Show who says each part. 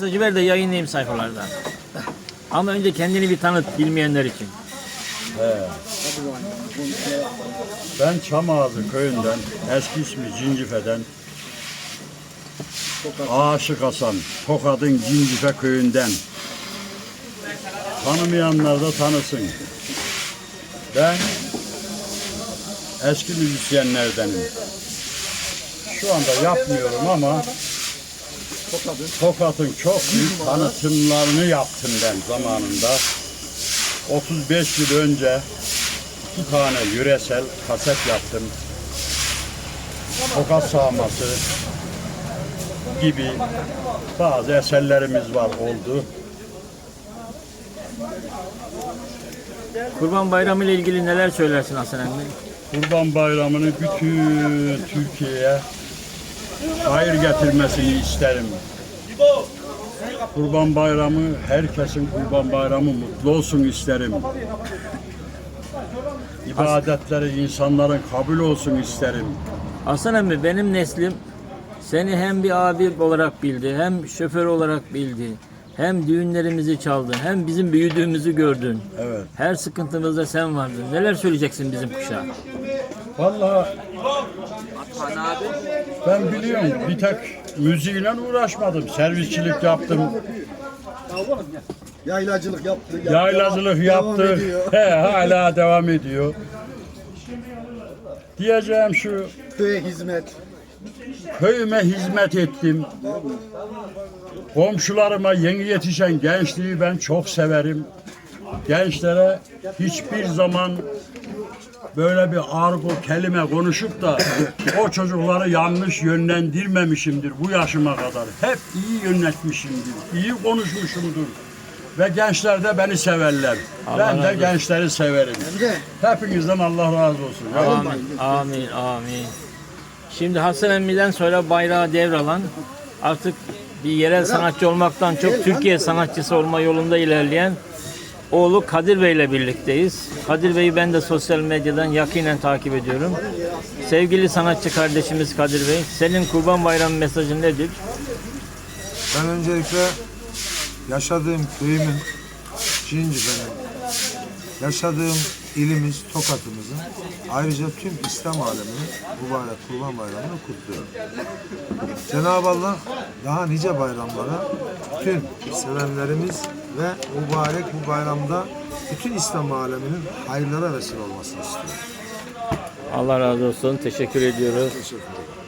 Speaker 1: Mesajı ver de yayınlayayım sayfalarda. Ama önce kendini bir tanıt bilmeyenler için.
Speaker 2: Ben Çamağızı köyünden, eski ismi Cincife'den, Aşık Hasan, Tokat'ın Cincife köyünden. Tanımayanlar da tanısın. Ben eski müzisyenlerdenim. Şu anda yapmıyorum ama Tokat'ın çok büyük tanıtımlarını yaptım ben zamanında. 35 yıl önce iki tane yöresel kaset yaptım. Tokat sağması gibi bazı eserlerimiz var oldu.
Speaker 1: Kurban Bayramı ile ilgili neler söylersin Hasan emmi?
Speaker 2: Kurban Bayramı'nı bütün Türkiye'ye hayır getirmesini isterim. Kurban Bayramı, herkesin Kurban Bayramı mutlu olsun isterim. İbadetleri insanların kabul olsun isterim.
Speaker 1: Hasan emmi benim neslim seni hem bir abi olarak bildi, hem şoför olarak bildi, hem düğünlerimizi çaldı, hem bizim büyüdüğümüzü gördün.
Speaker 2: Evet.
Speaker 1: Her sıkıntımızda sen vardın. Neler söyleyeceksin bizim kuşağa?
Speaker 2: Vallahi ben biliyorum bir tek müziğiyle uğraşmadım. Servisçilik yaptım,
Speaker 3: Yaylacılık yaptı. yap-
Speaker 2: yaylacılık
Speaker 3: devam
Speaker 2: yaptık.
Speaker 3: ediyor.
Speaker 2: He, hala devam ediyor. Diyeceğim şu,
Speaker 3: Köye hizmet.
Speaker 2: köyüme hizmet ettim. Komşularıma yeni yetişen gençliği ben çok severim. Gençlere hiçbir zaman böyle bir argo kelime konuşup da o çocukları yanlış yönlendirmemişimdir bu yaşıma kadar. Hep iyi yönetmişimdir, iyi konuşmuşumdur. Ve gençler de beni severler.
Speaker 1: Allah
Speaker 2: ben de gençleri severim. Hepinizden Allah razı olsun.
Speaker 1: Amin, amin, amin. Şimdi Hasan Emmi'den sonra bayrağı devralan artık bir yerel sanatçı olmaktan çok Türkiye sanatçısı olma yolunda ilerleyen oğlu Kadir Bey ile birlikteyiz. Kadir Bey'i ben de sosyal medyadan yakinen takip ediyorum. Sevgili sanatçı kardeşimiz Kadir Bey, senin Kurban Bayramı mesajın nedir?
Speaker 4: Ben öncelikle yaşadığım köyümün, Cincife'nin, yaşadığım ilimiz Tokat'ımızın, ayrıca tüm İslam aleminin mübarek Kurban Bayramı'nı kutluyorum. Cenab-ı Allah daha nice bayramlara bütün sevenlerimiz ve mübarek bu bayramda bütün İslam aleminin hayırlara vesile olmasını istiyorum.
Speaker 1: Allah razı olsun, teşekkür ediyoruz.
Speaker 4: Teşekkür ederim.